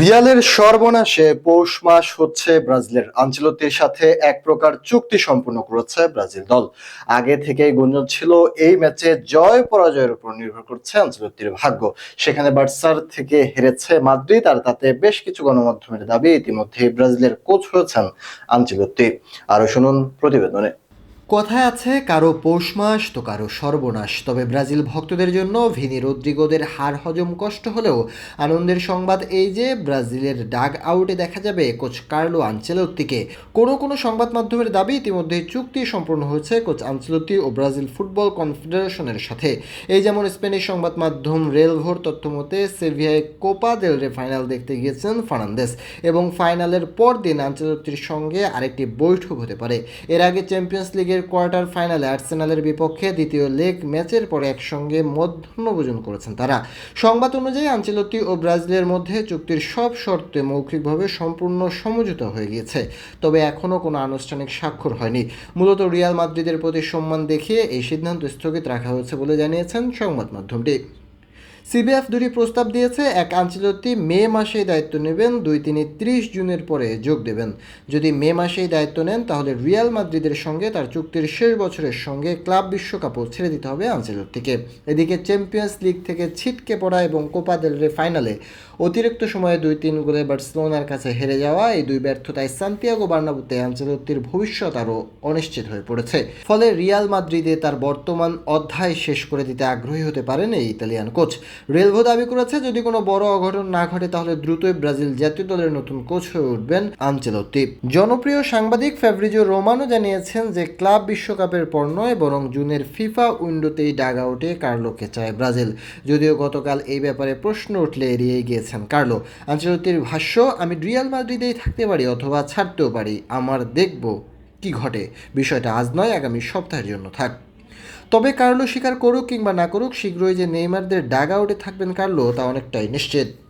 রিয়ালের সর্বনাশে পৌষ মাস হচ্ছে ব্রাজিলের আঞ্চলতির সাথে এক প্রকার চুক্তি সম্পন্ন করেছে ব্রাজিল দল। আগে থেকেই গুঞ্জন ছিল, এই ম্যাচে জয় পরাজয়ের উপর নির্ভর করছে আঞ্চলতির ভাগ্য। সেখানে বার্সার থেকে হেরেছে মাদ্রিদ আর তাতে বেশ কিছু গণমাধ্যমের দাবি ইতিমধ্যে ব্রাজিলের কোচ হয়েছেন আঞ্চলতি। আরও শুনুন প্রতিবেদনে। কথায় আছে, কারও পৌষ মাস তো কারও সর্বনাশ। তবে ব্রাজিল ভক্তদের জন্য ভিনি রদ্রিগোদের হার হজম কষ্ট হলেও আনন্দের সংবাদ এই যে, ব্রাজিলের ডাগ আউটে দেখা যাবে কোচ কার্লো আঞ্চেলত্তিকে কোনো কোনো সংবাদ মাধ্যমের দাবি ইতিমধ্যে চুক্তি সম্পূর্ণ হয়েছে কোচ আঞ্চেলত্তি ও ব্রাজিল ফুটবল কনফেডারেশনের সাথে। এই যেমন স্পেনিশ সংবাদ মাধ্যম রেলভোর তথ্য মতে, সেভিয়ায় কোপা দেল রে ফাইনাল দেখতে গিয়েছেন ফার্নান্দেস এবং ফাইনালের পর দিন আঞ্চলত্তির সঙ্গে আরেকটি বৈঠক হতে পারে। এর আগে চ্যাম্পিয়ন্স লিগের কোয়ার্টার ফাইনালে আর্সেনালের বিপক্ষে দ্বিতীয় লেগ ম্যাচের পরে একসঙ্গে মধ্যাহ্নভোজন করেছেন তারা। সংবাদ অনুযায়ী আঞ্চলতি ও ব্রাজিলের মধ্যে চুক্তির সব শর্তে মৌখিকভাবে সম্পূর্ণ সমঝোতা হয়ে গিয়েছে, তবে এখনও কোনো আনুষ্ঠানিক স্বাক্ষর হয়নি। মূলত রিয়াল মাদ্রিদের প্রতি সম্মান দেখিয়ে এই সিদ্ধান্ত স্থগিত রাখা হয়েছে বলে জানিয়েছেন সংবাদ মাধ্যমটি সিবিএফ দুটি প্রস্তাব দিয়েছে, এক আঞ্চলতি মে মাসেই দায়িত্ব নেবেন, দুই তিনি ত্রিশ জুনের পরে যোগ দেবেন। যদি মে মাসেই দায়িত্ব নেন, তাহলে রিয়াল মাদ্রিদের সঙ্গে তার চুক্তির শেষ বছরের সঙ্গে ক্লাব বিশ্বকাপও ছেড়ে দিতে হবে আঞ্চলতিকে এদিকে চ্যাম্পিয়ন্স লিগ থেকে ছিটকে পড়া এবং কোপা দেল ফাইনালে অতিরিক্ত সময়ে দুই তিন গোলে বার্সেলোনার কাছে হেরে যাওয়া, এই দুই ব্যর্থতায় সান্তিয়াগো বার্নাবুতে আঞ্চলতির ভবিষ্যৎ আরও অনিশ্চিত হয়ে পড়েছে। ফলে রিয়াল মাদ্রিদে তার বর্তমান অধ্যায় শেষ করে দিতে আগ্রহী হতে পারেন এই ইতালিয়ান কোচ। রেলভো দাবি করেছে, যদি কোনো বড় অঘটন না ঘটে, তাহলে দ্রুতই ব্রাজিল জাতীয় দলের নতুন কোচ হয়ে উঠবেন আঞ্চেলত্তি জনপ্রিয় সাংবাদিক ফেব্রিজো রোমানো জানিয়েছেন যে, ক্লাব বিশ্বকাপের পর নয়, বরং জুনের ফিফা উইন্ডোতেই ডাগ আউটে কার্লোকে চায় ব্রাজিল। যদিও গতকাল এই ব্যাপারে প্রশ্ন উঠলে এড়িয়ে গিয়েছেন কার্লো। আঞ্চলতির ভাষ্য, আমি রিয়াল মাদ্রিদেই থাকতে পারি অথবা ছাড়তেও পারি। আমার দেখব কি ঘটে। বিষয়টা আজ নয়, আগামী সপ্তাহের জন্য থাক। তবে কার্লো স্বীকার করুক কিংবা না করুক, শীঘ্রই যে নেইমারদের ডাগ আউটে থাকবেন কার্লো, তা অনেকটাই নিশ্চিত।